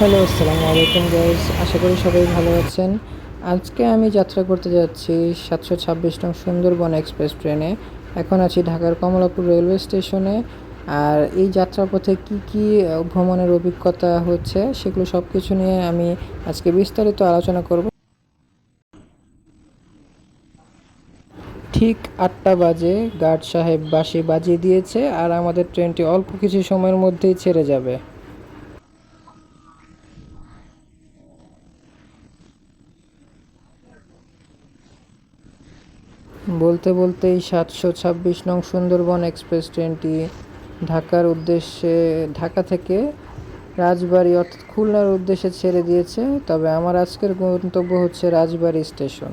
Hello, আসসালামু আলাইকুম guys আশা করি সবাই ভালো আছেন। আজকে আমি যাত্রা করতে যাচ্ছি সাতশো ছাব্বিশ নং সুন্দরবন এক্সপ্রেস ট্রেনে। এখন আছি ঢাকার কমলাপুর রেলওয়ে স্টেশনে। আর এই যাত্রাপথে কি কি ভ্রমণের অভিজ্ঞতা হচ্ছে সেগুলো সব কিছু নিয়ে আমি আজকে বিস্তারিত আলোচনা করব। ঠিক আটটা বাজে, গার্ড সাহেব বাসি বাজিয়ে দিয়েছে আর আমাদের ট্রেনটি অল্প কিছু সময়ের মধ্যেই ছেড়ে যাবে। বলতে বলতেই সাতশো ছাব্বিশ নং সুন্দরবন এক্সপ্রেস ট্রেনটি ঢাকার উদ্দেশ্যে, ঢাকা থেকে রাজবাড়ি অর্থাৎ খুলনার উদ্দেশ্যে ছেড়ে দিয়েছে। তবে আমার আজকের গন্তব্য হচ্ছে রাজবাড়ি স্টেশন।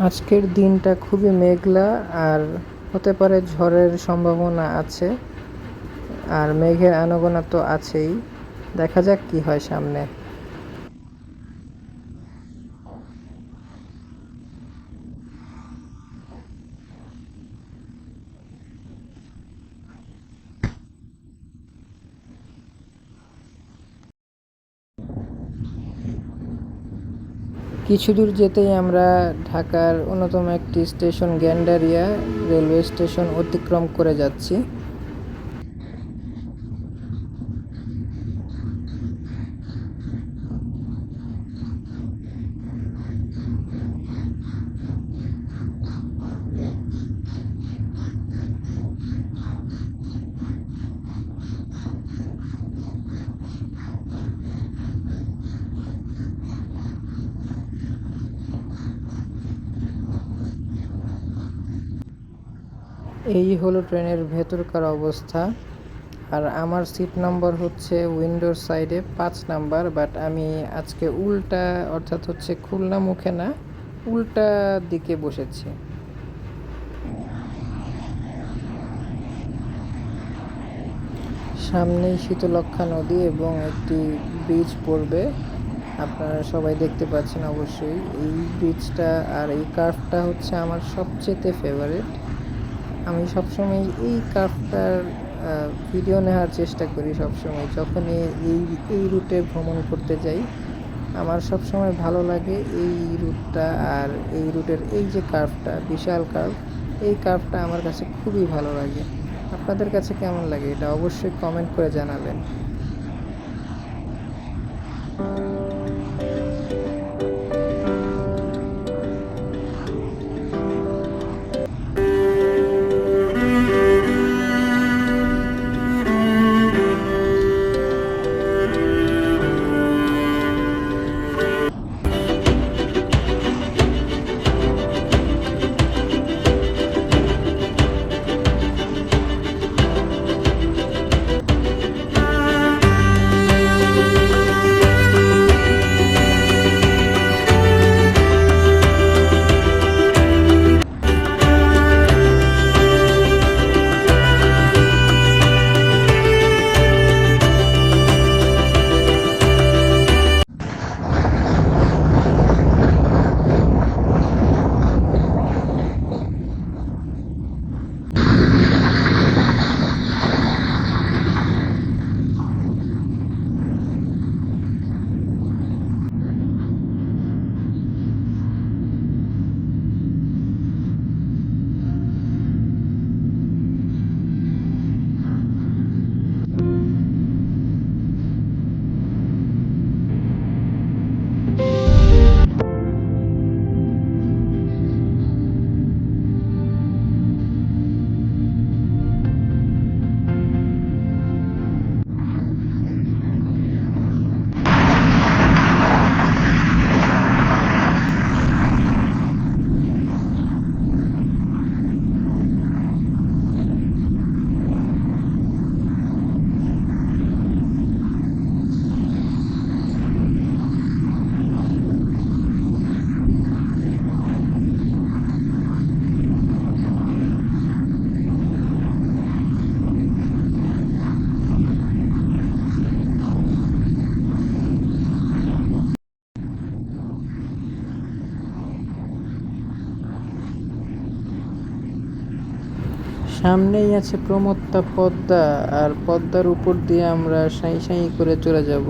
আজকের দিনটা খুবই মেঘলা আর হতে পারে ঝড়ের সম্ভাবনা আছে। আর মেঘের আনাগোনা তো আছেই। দেখা যাক কি হয় সামনে। কিছু দূর যেতেই আমরা ঢাকার অন্যতম একটি স্টেশন গ্যান্ডারিয়া রেলওয়ে স্টেশন অতিক্রম করে যাচ্ছি। এই হলো ট্রেনের ভেতরকার অবস্থা। আর আমার সিট নাম্বার হচ্ছে উইন্ডোর সাইডে পাঁচ নাম্বার বাট আমি আজকে উল্টা, অর্থাৎ হচ্ছে খুলনা মুখে না, উল্টা দিকে বসেছি। সামনেই শীতলক্ষা নদী এবং একটি ব্রিজ পড়বে। আপনারা সবাই দেখতে পাচ্ছেন অবশ্যই, এই ব্রিজটা আর এই কার্ভটা হচ্ছে আমার সবচেয়ে ফেভারিট আমি সবসময় এই কার্ভটার ভিডিও নেওয়ার চেষ্টা করি সবসময়। যখনই এই এই রুটে ভ্রমণ করতে যাই, আমার সবসময় ভালো লাগে এই রুটটা আর এই রুটের এই যে কার্ভটা বিশাল কার্ভ এই কার্ভটা আমার কাছে খুবই ভালো লাগে। আপনাদের কাছে কেমন লাগে এটা অবশ্যই কমেন্ট করে জানাবেন। সামনেই আছে প্রমত্তা পদ্মা আর পদ্মার উপর দিয়ে আমরা সাঁই সাঁই করে চলে যাব।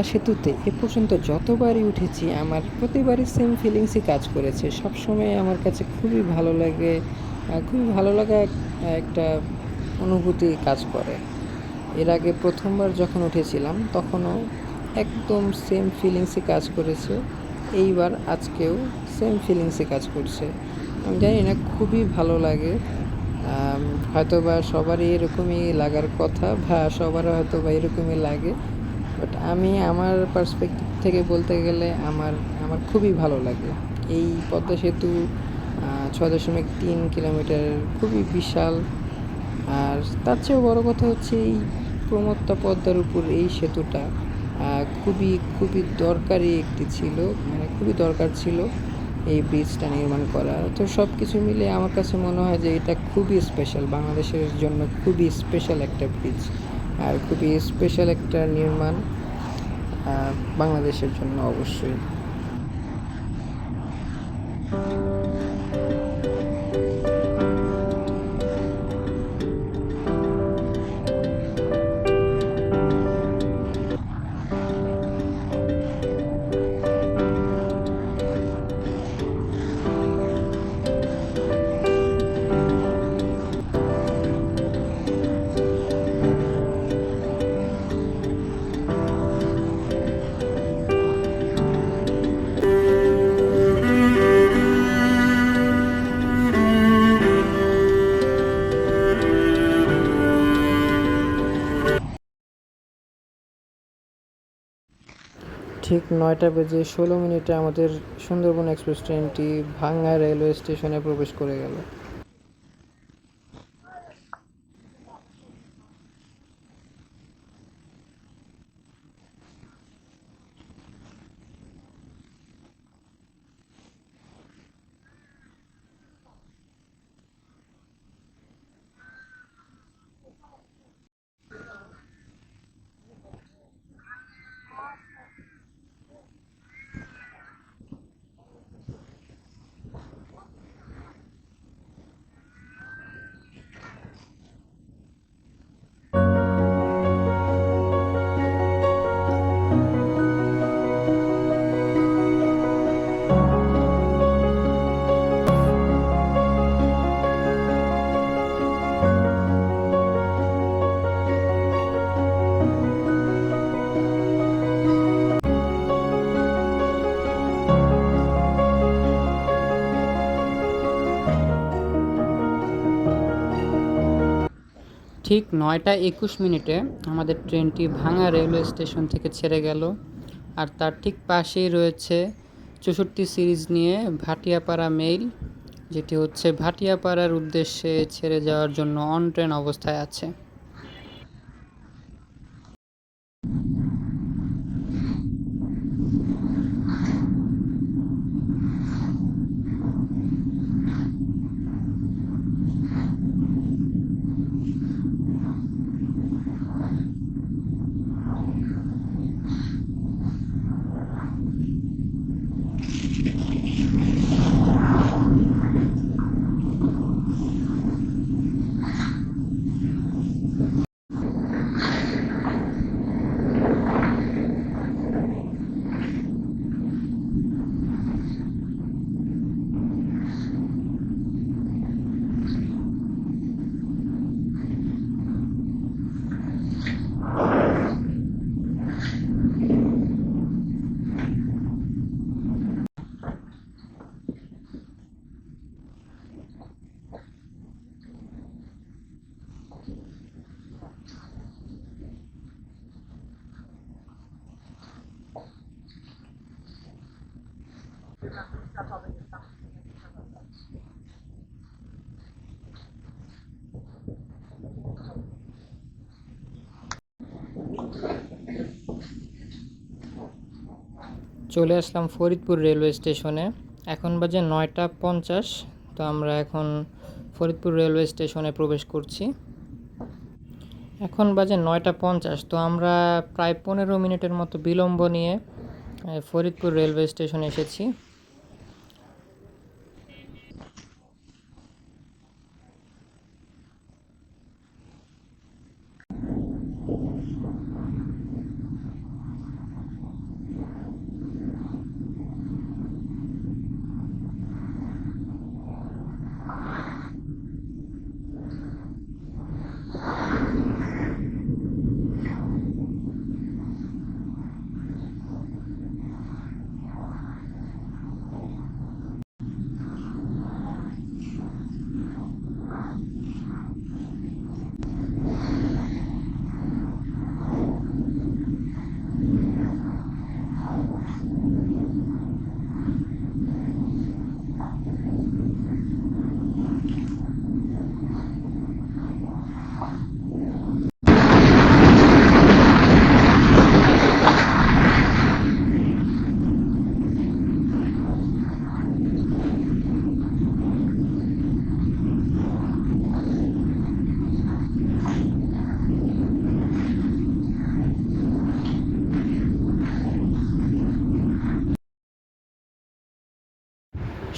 পদ্মা সেতুতে এ পর্যন্ত যতবারই উঠেছি, আমার প্রতিবারই সেম ফিলিংসই কাজ করেছে। সবসময় আমার কাছে খুবই ভালো লাগে খুবই ভালো লাগা একটা অনুভূতি কাজ করে। এর আগে প্রথমবার যখন উঠেছিলাম, তখনও একদম সেম ফিলিংসই কাজ করেছে। এইবার আজকেও সেম ফিলিংসই কাজ করছে। আমি জানি না, খুবই ভালো লাগে। হয়তো বা সবারই এরকমই লাগার কথা বা সবার হয়তো বা এরকমই লাগে। বাট আমি আমার পার্সপেক্টিভ থেকে বলতে গেলে আমার আমার খুবই ভালো লাগে। এই পদ্মা সেতু ছয় দশমিক তিন কিলোমিটার খুবই বিশাল। আর তার চেয়েও বড় কথা হচ্ছে এই প্রমত্তা পদ্মার উপর এই সেতুটা খুবই খুবই দরকারি একটি ছিল মানে খুবই দরকার ছিল এই ব্রিজটা নির্মাণ করা তো সব কিছু মিলে আমার কাছে মনে হয় যে এটা খুবই স্পেশাল বাংলাদেশের জন্য খুবই স্পেশাল একটা ব্রিজ আর খুবই স্পেশাল একটা নির্মাণ বাংলাদেশের জন্য অবশ্যই। ঠিক নয়টা বেজে ষোলো মিনিটে আমাদের সুন্দরবন এক্সপ্রেস ট্রেনটি ভাঙ্গা রেলওয়ে স্টেশনে প্রবেশ করে গেল। ঠিক নয়টা একুশ মিনিটে আমাদের ট্রেনটি ভাঙা রেলওয়ে স্টেশন থেকে ছেড়ে গেল। আর তার ঠিক পাশেই রয়েছে চৌষট্টি সিরিজ নিয়ে ভাটিয়াপাড়া মেইল, যেটি হচ্ছে ভাটিয়াপাড়ার উদ্দেশ্যে ছেড়ে যাওয়ার জন্য অন ট্রেন অবস্থায় আছে। চলে আসলাম ফরিদপুর রেলওয়ে স্টেশনে। এখন বাজে নয়টা পঞ্চাশ, তো আমরা এখন ফরিদপুর রেলওয়ে স্টেশনে প্রবেশ করছি। এখন বাজে নয়টা পঞ্চাশ, তো আমরা প্রায় পনেরো মিনিটের মতো বিলম্ব নিয়ে ফরিদপুর রেলওয়ে স্টেশনে এসেছি।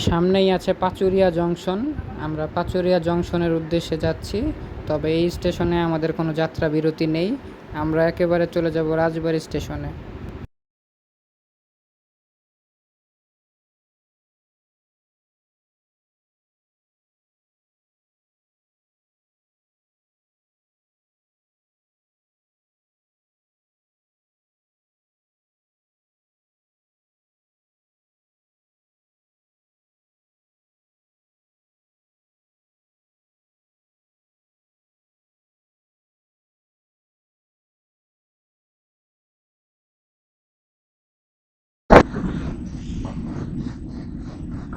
সামনেই আছে পাচুরিয়া জংশন। আমরা পাচুরিয়া জংশনের উদ্দেশ্যে যাচ্ছি, তবে এই স্টেশনে আমাদের কোনো যাত্রা বিরতি নেই। আমরা একেবারে চলে যাব রাজবাড়ি স্টেশনে।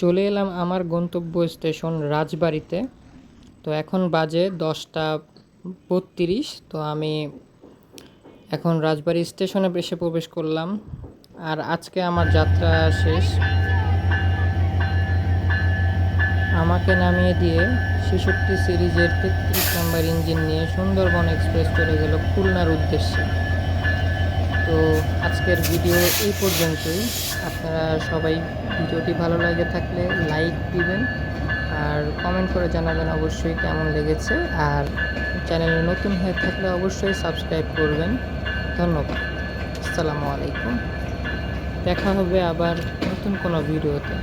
চলে এলাম আমার গন্তব্য স্টেশন রাজবাড়িতে। তো এখন বাজে দশটা বত্রিশ, তো আমি এখন রাজবাড়ি স্টেশনে এসে প্রবেশ করলাম। আর আজকে আমার যাত্রা শেষ। আমাকে নামিয়ে দিয়ে ছেষট্টি সিরিজের তেত্রিশ নাম্বার ইঞ্জিন নিয়ে সুন্দরবন এক্সপ্রেস চলে গেল খুলনার উদ্দেশ্যে। তো আজকের ভিডিও এই পর্যন্তই। আপনারা সবাই ভিডিওটি ভালো লাগে থাকলে লাইক দিবেন আর কমেন্ট করে জানাবেন অবশ্যই কেমন লেগেছে। আর চ্যানেলে নতুন হয়ে থাকলে অবশ্যই সাবস্ক্রাইব করবেন। ধন্যবাদ। আসসালামু আলাইকুম। দেখা হবে আবার নতুন কোনো ভিডিওতে।